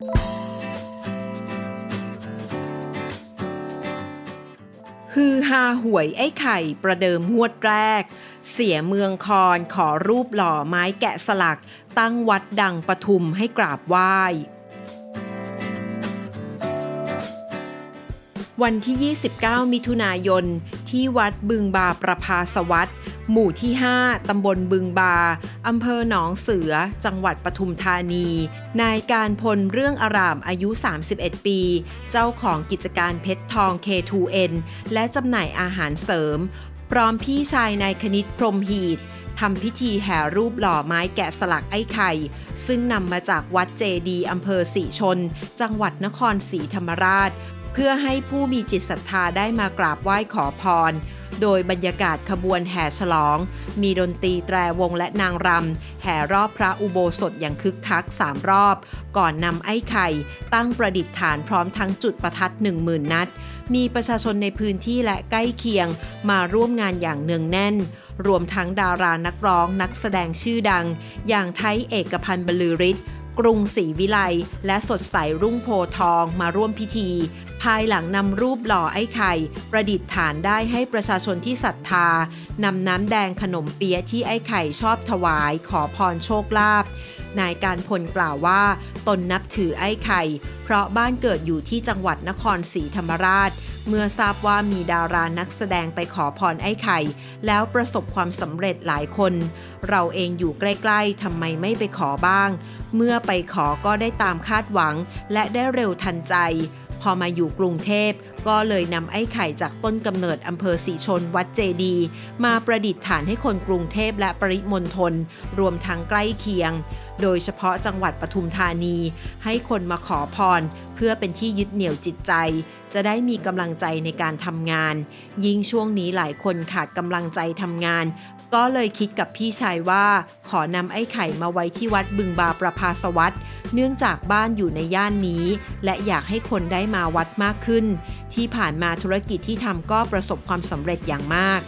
ฮือฮาหวยไอ้ไข่ประเดิมงวดแรก เสียเมืองคอนขอรูปหล่อไม้แกะสลัก ตั้งวัดดังปทุมให้กราบไหว้วันที่ 29 มิถุนายน ที่วัดบึงบาประภาสวัสด์ หมู่ที่ 5 ตำบลบึงบา อำเภอหนองเสือ จังหวัดปทุมธานี นายการพลเรื่องอารามอายุ 31 ปี เจ้าของกิจการเพชรทอง K2N และจำหน่ายอาหารเสริม พร้อมพี่ชายนายคณิตพรมหีดทำพิธีแห่รูปหล่อไม้แกะสลักไอ้ไข่ ซึ่งนำมาจากวัดเจดีอำเภอศรีชน จังหวัดนครศรีธรรมราช เพื่อให้ผู้มีจิตศรัทธาได้มากราบไหว้ขอพร โดยบรรยากาศขบวนแห่ฉลอง มีดนตรีแตรวงและนางรำแห่รอบพระอุโบสถอย่างคึกคักสามรอบ ก่อนนำไอ้ไข่ ตั้งประดิษฐานพร้อมทั้งจุดประทัด10,000 นัด มีประชาชนในพื้นที่และใกล้เคียงมาร่วมงานอย่างเนืองแน่นรวมทั้งดารานักร้องนักแสดงชื่อดัง อย่างไทยเอกพันธ์บรรลือฤทธิ์กรุงศรีวิไลและสดใสรุ่งโพทองมาร่วมพิธี ภายหลังนำรูปหล่อไอ้ไข่ ประดิษฐานได้ให้ประชาชนที่ศรัทธานำน้ำแดงขนมเปี๊ยะที่ไอ้ไข่ชอบถวายขอพรโชคลาภนายการพลกล่าวว่า ตนนับถือไอ้ไข่ เพราะบ้านเกิดอยู่ที่จังหวัดนครศรีธรรมราช เมื่อทราบว่ามีดารานักแสดงไปขอพรไอ้ไข่ แล้วประสบความสำเร็จหลายคน เราเองอยู่ใกล้ๆทำไมไม่ไปขอบ้าง เมื่อไปขอก็ได้ตามคาดหวังและได้เร็วทันใจ พอมาอยู่กรุงเทพก็เลยนำไอ้ไข่จากต้นกำเนิดอำเภอสีชนวัดเจดี มาประดิษฐานให้คนกรุงเทพและปริมณฑลรวมทั้งใกล้เคียง โดยเฉพาะจังหวัดปทุมธานี ให้คนมาขอพร เพื่อเป็นที่ยึดเหนี่ยวจิตใจ จะได้มีกำลังใจในการทำงาน ยิ่งช่วงนี้หลายคนขาดกำลังใจทำงาน ก็เลยคิดกับพี่ชายว่า ขอนำไอ้ไข่มาไว้ที่วัดบึงบาประภาสวัสดิ์เนื่องจากบ้านอยู่ในย่านนี้ และอยากให้คนได้มาวัดมากขึ้น ที่ผ่านมาธุรกิจที่ทำก็ประสบความสำเร็จอย่างมาก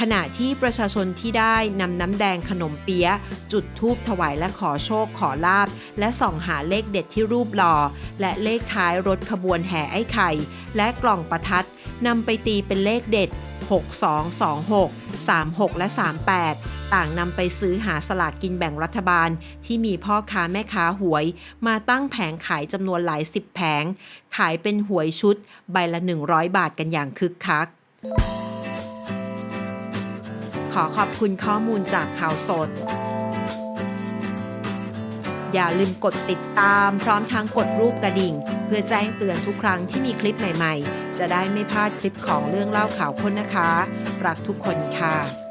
ขณะที่ประชาชนที่ได้นำน้ำแดงขนมเปี๊ยะ จุดธูปถวายและขอโชคขอลาบ และส่องหาเลขเด็ดที่รูปหล่อ และเลขท้ายรถขบวนแห่ไอ้ไข่ และกล่องประทัดนำไปตีเป็นเลขเด็ด 6226 36 และ 38 ต่างนำไปซื้อหาสลากกินแบ่งรัฐบาล ที่มีพ่อค้าแม่ค้าหวย มาตั้งแผงขายจำนวนหลายสิบแผง ขายเป็นหวยชุด ใบละ 100 บาทกันอย่างคึกคัก ขอขอบคุณข้อมูลจากข่าวสด อย่าลืมกดติดตาม พร้อมทั้งกดรูปกระดิ่ง เพื่อแจ้งเตือนทุกครั้งที่มีคลิปใหม่ๆ จะได้ไม่พลาดคลิปของเรื่องเล่าข่าวคนนะคะ รักทุกคนค่ะ